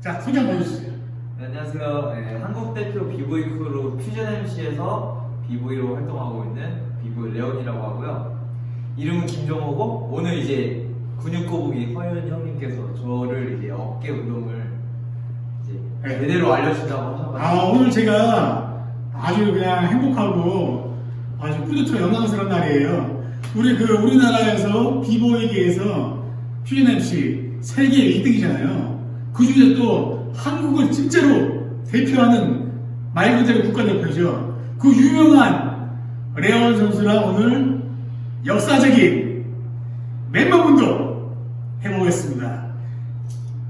자, 소개 한번 해주세요. 네, 안녕하세요. 네, 한국 대표 비보이 크루 퓨전 MC에서 비보이로 활동하고 있는 비보이 레온이라고 하고요. 이름은 김정호고 오늘 이제 근육 거북이 허윤 형님께서 저를 이제 어깨 운동을 이제 네. 제대로 알려준다고 하셔가지고 아, 오늘 제가 아주 그냥 행복하고 아주 뿌듯하고 영광스러운 날이에요. 우리 그 우리나라에서 비보이계에서 퓨전 MC 세계 1등이잖아요. 그 중에 또 한국을 진짜로 대표하는 말 그대로 국가대표죠. 그 유명한 레온 선수랑 오늘 역사적인 멤버 운동 해보겠습니다.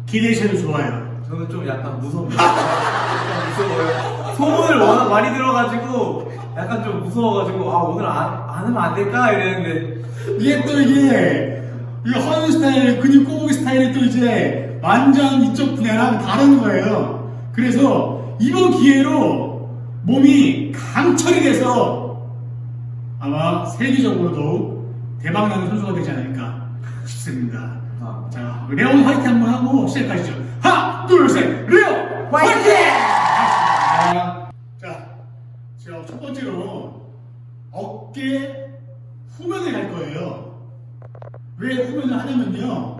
기대해 주셔도 좋아요. 저는 좀 약간 무섭네요. 약간 무서워요. 소문을 워낙 많이 들어가지고 약간 좀 무서워가지고 아 오늘 안, 안 하면 안 될까 이랬는데 이게 또 이게 이 허연 스타일, 근육 꼬부기 스타일이 또 이제 완전 이쪽 분야랑 다른 거예요. 그래서 이번 기회로 몸이 강철이 돼서 아마 세계적으로도 대박나는 선수가 되지 않을까 싶습니다. 아, 자, 레온 화이팅 한번 하고 시작하시죠. 하나, 둘, 셋, 레온 화이팅! 자, 자, 제가 첫 번째로 어깨 후면을 할 거예요. 왜 후면을 하냐면요.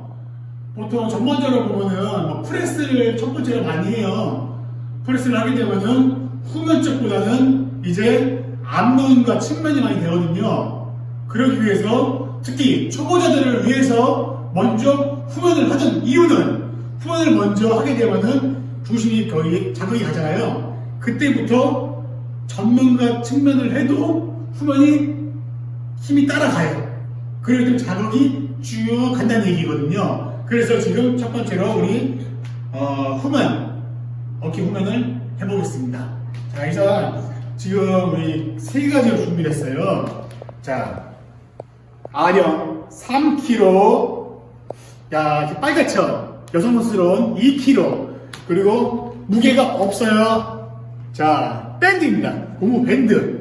보통 전반적으로 보면은 뭐 프레스를 첫 번째로 많이 해요. 프레스를 하게 되면은 후면 쪽보다는 이제 앞면과 측면이 많이 되거든요. 그러기 위해서 특히 초보자들을 위해서 먼저 후면을 하는 이유는 후면을 먼저 하게 되면은 중심이 거의 자극이 가잖아요. 그때부터 전면과 측면을 해도 후면이 힘이 따라가요. 그래도 자극이 쭉 간다는 얘기거든요. 그래서 지금 첫 번째로 우리 어, 후면, 어깨 후면을 해보겠습니다. 자, 일단 지금 우리 세 가지로 준비를 했어요. 자, 아령 3kg, 야, 빨갛죠? 여성스러운 2kg, 그리고 무게가 없어요. 자, 밴드입니다. 고무 밴드.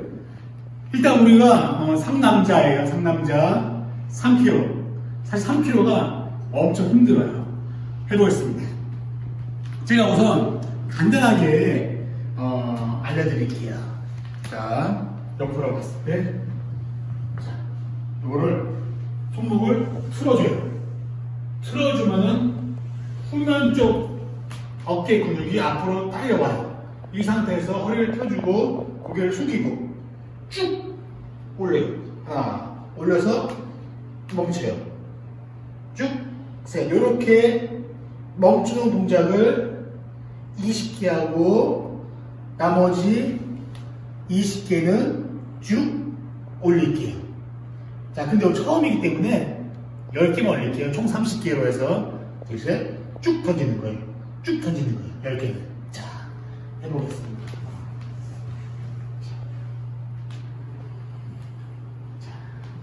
일단 우리가 어, 상남자예요. 상남자 3kg. 사실 3kg가 엄청 힘들어요. 해보겠습니다. 제가 우선 간단하게 어, 알려드릴게요. 자, 옆으로 봤을 때, 자, 이거를 손목을 틀어줘요. 틀어주면은 후면 쪽 어깨 근육이 앞으로 딸려와요. 이 상태에서 허리를 펴주고 고개를 숙이고 쭉 올려요. 하나, 올려서 멈춰요. 쭉, 셋. 이렇게 멈추는 동작을 20개 하고 나머지 20개는 쭉 올릴게요. 자, 근데 처음이기 때문에 10개만 올릴게요. 총 30개로 해서 이제 쭉 던지는 거예요. 쭉 던지는 거예요. 10개는. 자, 해보겠습니다.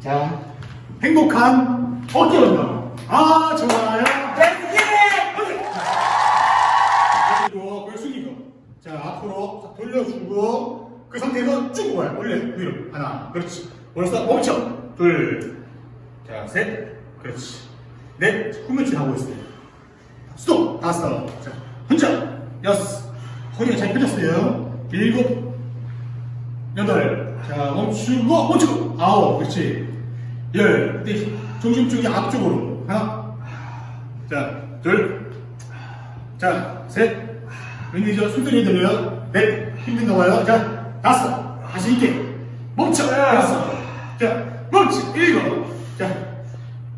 자, 행복한 어깨 운동. 아, 좋아요. 그리고 그걸 숙이고. 자, 앞으로 돌려주고, 그 상태에서 쭉 와요. 올려, 위로. 하나, 그렇지. 올려서 멈춰. 둘. 자, 셋. 그렇지. 넷. 후면질 하고 있어요. 스톱. 다섯. 자, 혼자. 여섯. 허리가 잘 펴졌어요. 일곱. 여덟. 자, 멈추고, 멈추고. 아홉. 그렇지. 열. 그때 중심 쪽이 앞쪽으로. 하나. 자, 둘. 자, 셋. 왠지 숨소리 들려요? 넷. 힘든 거 봐요. 자, 다섯. 다시 있게. 멈춰. 여섯. 자, 멈춰. 일곱. 자,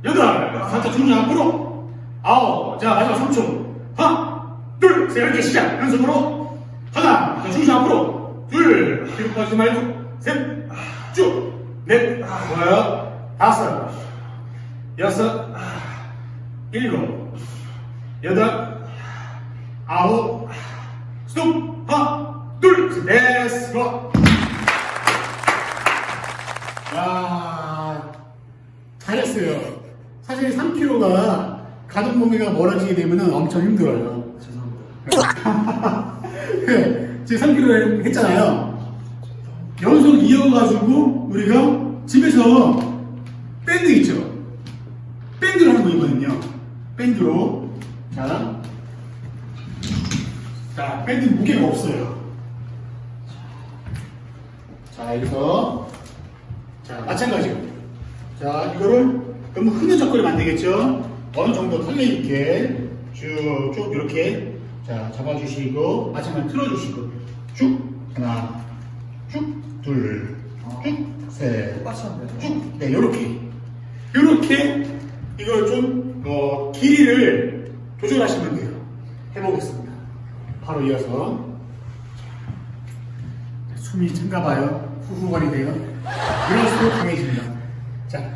여덟. 살짝 중심 앞으로. 아홉. 자, 마지막 3초. 하나, 둘, 셋. 이렇게 시작. 연속으로. 하나. 자, 중심 앞으로. 둘. 뒤로 빠지지 말고. 셋. 쭉. 넷. 좋아요. 다섯. 여섯. 일곱. 여덟. 아홉. 스톱. 하나, 둘, 셋, 넷. 좋아. 와. 잘했어요. 사실 3kg가 가동 범위가 멀어지게 되면 엄청 힘들어요. 죄송합니다. 네, 지금 3kg 했잖아요. 연속 이어가지고 우리가 집에서 밴드 있죠? 밴드로 하는 거거든요. 밴드로. 자. 밴드 무게가 없어요. 자, 여기서. 자, 마찬가지로. 자, 이거를 너무 흐느적거리면 안 되겠죠? 어느 정도 털려 있게 쭉, 쭉, 이렇게. 자, 잡아주시고, 마찬가지로 틀어주시고. 쭉, 하나, 쭉, 둘, 쭉, 셋, 똑같이 하면 되죠. 쭉, 네, 요렇게. 요렇게 이걸 좀, 어, 길이를 조절하시면 돼요. 해보겠습니다. 바로 이어서. 숨이 찬가 봐요. 후후거리네요. 이럴수록 강해집니다. 자,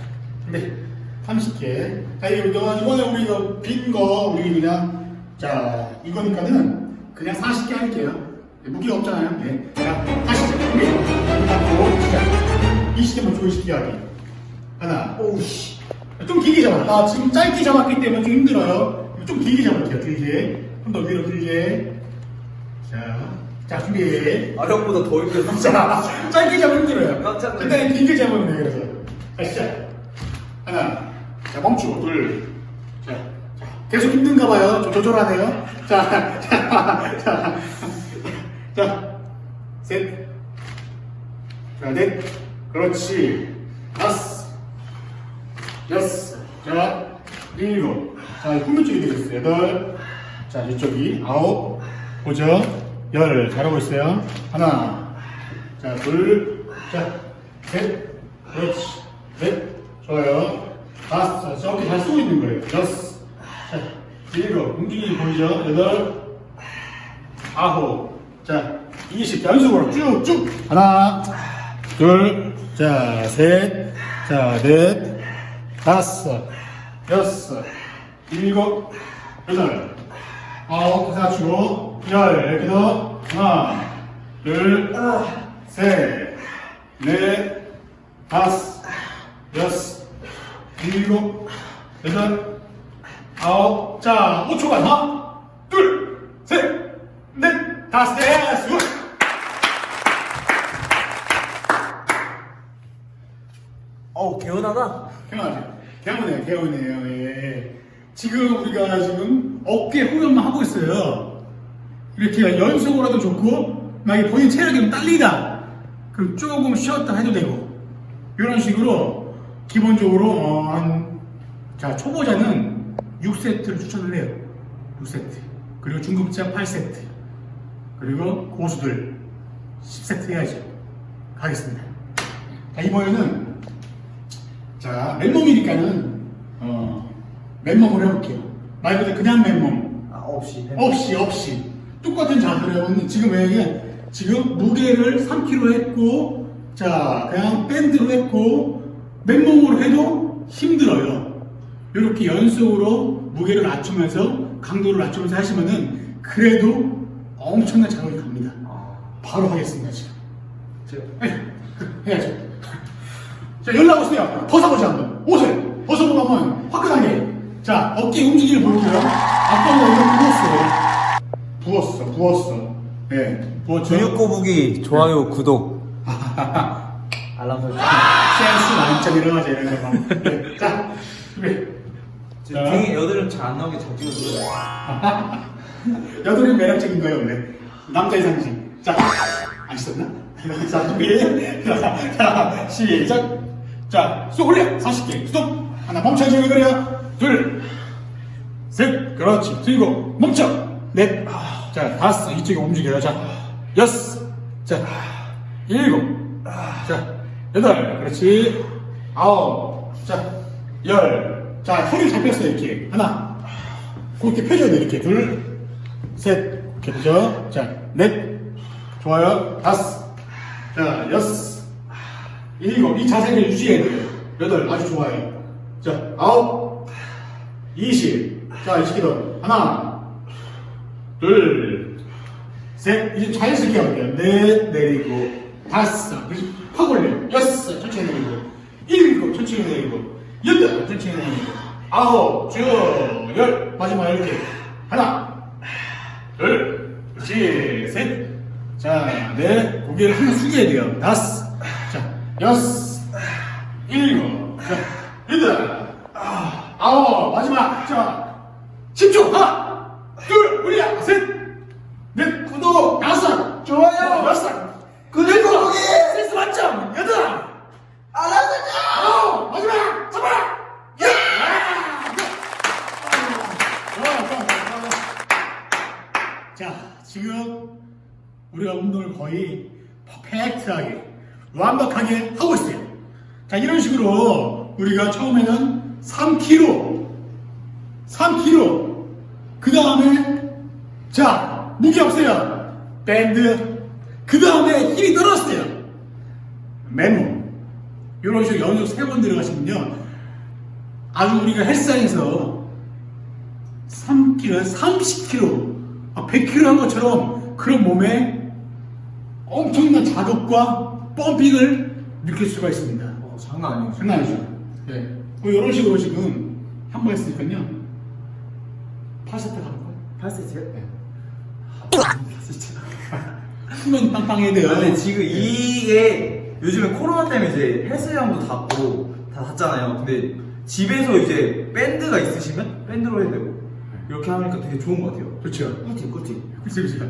네. 30개. 자, 이번에 우리 빈 거, 우리 그냥, 자, 이거니까는 그냥 40개 할게요. 네, 무게가 없잖아요. 네. 자, 다시 준비. 잡고, 시작. 20개만 조이시기 하기. 하나, 오우씨. 좀 길게 잡아. 나 지금 짧게 잡았기 때문에 좀 힘들어요. 좀 길게 잡을게요, 길게. 좀 더 위로 길게. 자, 자, 준비. 아 형보다 더 힘들어. 자, 짧게 잡으면 힘들어요. 깜짝. 일단 길게 잡으면 돼요, 그래서. 자, 시작. 하나. 자, 멈추고, 둘. 자, 자, 계속 힘든가 봐요. 좀 조절하네요. 자, 자, 자, 자, 셋. 자, 넷. 그렇지. 다섯. 여섯. 자, 일곱. 자, 후면 쪽이 되겠어요. 여덟. 자, 이쪽이 아홉. 보죠? 열. 잘하고 있어요. 하나. 자, 둘. 자, 셋. 그렇지. 넷. 좋아요. 다섯. 자, 저렇게 잘 쓰고 있는 거예요. 여섯. 자, 일곱. 움직임이 보이죠? 여덟. 아홉. 자, 20. 연속으로 쭉, 쭉. 하나, 둘, 자, 셋, 자, 넷, 다섯, 여섯, 일곱, 여덟, 아홉, 다 주고, 열, 더. 하나, 둘, 셋, 넷, 다섯, 여섯, 일곱, 여덟, 아홉, 자, 5초간 하나, 둘, 셋, 넷, 다섯, 됐어. 굿. 어우 개운하다. 개운하죠? 개운해요, 개운해요. 예. 지금 우리가 지금 어깨 후면만 하고 있어요. 이렇게 연속으로 도 좋고, 만약에 본인 체력이 좀 딸리다. 그럼 조금 쉬었다 해도 되고, 이런 식으로 기본적으로, 어, 한, 자, 초보자는 6세트를 추천을 해요. 6세트. 그리고 중급자 8세트. 그리고 고수들 10세트 해야죠. 가겠습니다. 자, 이번에는 자, 맨몸이니까는, 어, 맨몸으로 해볼게요. 말 그대로 그냥 맨몸. 아 없이. 없이, 없이. 똑같은 자세로 해보면 지금 왜 이게, 지금 무게를 3kg 했고, 자, 그냥 밴드로 했고, 맨몸으로 해도 힘들어요. 이렇게 연속으로 무게를 낮추면서, 강도를 낮추면서 하시면은, 그래도 엄청난 자극이 갑니다. 아, 바로 하겠습니다, 지금. 제가 네, 그, 해야죠. 자, 연락 오세요. 벗어보자, 한번. 벗어보고 한번 화끈하게. 자, 어깨 움직임을 볼게요. 아까보다 이거 부었어. 부었어, 부었어. 네, 부었죠. 근육 꼬부기 좋아요 구독. 알람 설정. 센스 만점 일어나자, 이런 거 막. 네, 자, 준비. 자. 등에 여드름 잘 안 나오게 잘 찍어줘요. 여드름 매력적인 거예요, 원래. 남자의 상징. 자, 안 썼나? 자, 준비. 자, 자, 시작. 자, 쏙 올려. 40개. 스톱. 하나 멈춰야지, 왜 그래요? 둘. 셋. 그렇지. 들고, 멈춰. 넷. 자, 다섯. 이쪽에 움직여요. 자, 여섯. 자, 일곱. 자, 여덟. 그렇지. 아홉. 자, 열. 자, 허리 잡혔어요, 이렇게. 하나. 그렇게 펴줘야 돼, 이렇게. 둘. 셋. 이렇게 되죠? 자, 넷. 좋아요. 다섯. 자, 여섯. 일곱. 이 자세를 유지해야 돼요. 여덟. 아주 좋아요. 자, 아홉. 이십. 자, 이렇게 더. 하나. 둘. 셋. 이제 자연스럽게 할게요. 넷. 내리고. 다섯. 그래서 확 올려. 여섯. 천천히 내리고. 일곱. 천천히 내리고. 여덟. 천천히 내리고. 아홉. 쭉. 열. 마지막 이렇게. 하나. 둘, 그렇지, 셋, 자, 넷, 고개를 하나 숙여야 돼요. 다섯, 자, 여섯, 일곱, 자, 여덟, 아홉 마지막. 자 10초 하나 둘 우리야 셋넷. 구독. 다섯. 좋아요. 여섯. 그리고 거기 센스 만점. 여덟. 알았어 아홉 마지막. 잡아. 자, 지금 우리가 운동을 거의 퍼펙트하게 완벽하게 하고 있어요. 자, 이런 식으로 우리가 처음에는 3kg 3kg 그 다음에 자 무게 없어요 밴드 그 다음에 힘이 떨어졌어요 맨몸 이런 식으로 연속 세 번 들어가시면요 아주 우리가 헬스장에서 3kg, 30kg, 100kg 한 것처럼 그런 몸에 엄청난 자극과 펌핑을 느낄 수가 있습니다. 어, 장난 아니에요. 장난 아니죠? 네. 뭐 이런 식으로 지금 한번 했으니까요. 8세트 가볼까요? 8세트요? 네. 아, 후면 빵빵해야 돼요. 근데 지금 이게 요즘에 코로나 때문에 이제 헬스장도 닫고 다 닫잖아요. 근데 집에서 이제 밴드가 있으시면 밴드로 해도 되고 이렇게 하니까 되게 좋은 것 같아요. 그렇죠. 꿀팁 꿀팁. 그렇죠, 그렇죠.